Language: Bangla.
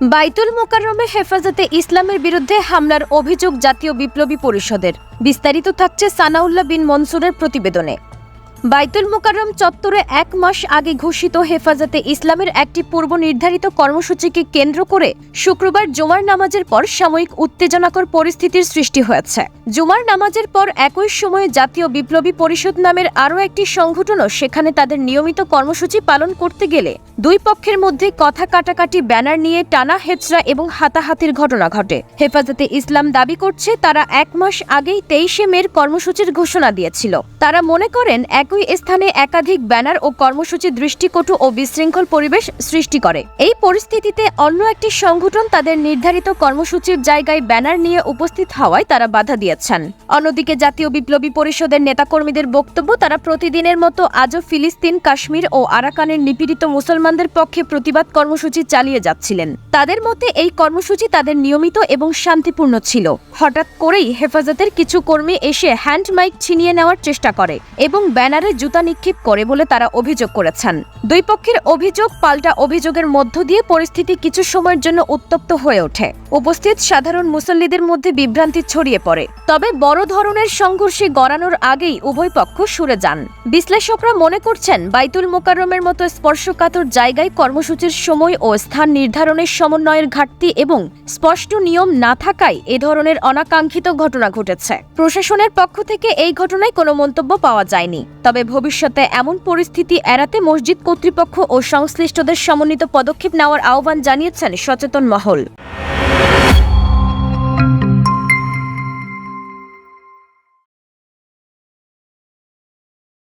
বাইতুল মোকাররমে হেফাজতে ইসলামের বিরুদ্ধে হামলার অভিযোগ জাতীয় বিপ্লবী পরিষদের। বিস্তারিত থাকছে সানাউল্লাহ বিন মনসুরের প্রতিবেদনে। বাইতুল মোকাররম চত্বরে এক মাস আগে ঘোষিত হেফাজতে ইসলামের একটি পূর্ব নির্ধারিত কর্মসূচিকে কেন্দ্র করে শুক্রবার জুমার নামাজের পর সাময়িক উত্তেজনাকর পরিস্থিতির সৃষ্টি হয়েছে। জুমার নামাজের পর একই সময়ে জাতীয় বিপ্লবী পরিষদ নামের আরও একটি সংগঠনও সেখানে তাদের নিয়মিত কর্মসূচি পালন করতে গেলে দুই পক্ষের মধ্যে কথা কাটাকাটি ব্যানার নিয়ে টানা হেচড়া এবং হাতাহাতির ঘটনা ঘটে। হেফাজতে ইসলাম দাবি করছে, তারা এক মাস আগেই তেইশে মের কর্মসূচির ঘোষণা দিয়েছিল। তারা মনে করেন একই স্থানে একাধিক ব্যানার ও কর্মসূচি দৃষ্টিকটু ও বিশৃঙ্খল পরিবেশ সৃষ্টি করে। এই পরিস্থিতিতে অন্য একটি সংগঠন তাদের নির্ধারিত কর্মসূচির জায়গায় ব্যানার নিয়ে উপস্থিত হওয়ায় তারা বাধা দিয়েছেন। অন্যদিকে জাতীয় বিপ্লবী পরিষদের নেতাকর্মীদের বক্তব্য, তারা প্রতিদিনের মতো আজও ফিলিস্তিন, কাশ্মীর ও আরাকানের নিপীড়িত মুসলমানদের পক্ষে প্রতিবাদ কর্মসূচি চালিয়ে যাচ্ছিলেন। তাদের মতে, এই কর্মসূচি তাদের নিয়মিত এবং শান্তিপূর্ণ ছিল। হঠাৎ করেই হেফাজতের কিছু কর্মী এসে হ্যান্ড মাইক ছিনিয়ে নেওয়ার চেষ্টা করে এবং ব্যানারে জুতা নিক্ষেপ করে বলে তারা অভিযোগ করেছেন। দুই পক্ষের অভিযোগ পাল্টা অভিযোগের মধ্য দিয়ে পরিস্থিতি কিছু সময়ের জন্য উত্তপ্ত হয়ে ওঠে। উপস্থিত সাধারণ মুসল্লিদের মধ্যে বিভ্রান্তি ছড়িয়ে পড়ে। তবে বড় ধরনের সংঘর্ষে গড়ানোর আগেই উভয় পক্ষ সরে যান। বিশ্লেষকরা মনে করছেন, বাইতুল মোকাররমের মতো স্পর্শকাতর জায়গায় কর্মসূচির সময় ও স্থান নির্ধারণের সমন্বয়ের ঘাটতি এবং স্পষ্ট নিয়ম না থাকায় এ ধরনের অনাকাঙ্ক্ষিত ঘটনা ঘটেছে। প্রশাসনের পক্ষ থেকে এই ঘটনায় কোনো মন্তব্য পাওয়া যায়নি। তবে ভবিষ্যতে এমন পরিস্থিতি এড়াতে মসজিদ কর্তৃপক্ষ ও সংশ্লিষ্টদের সমন্বিত পদক্ষেপ নেওয়ার আহ্বান জানিয়েছেন সচেতন মহল।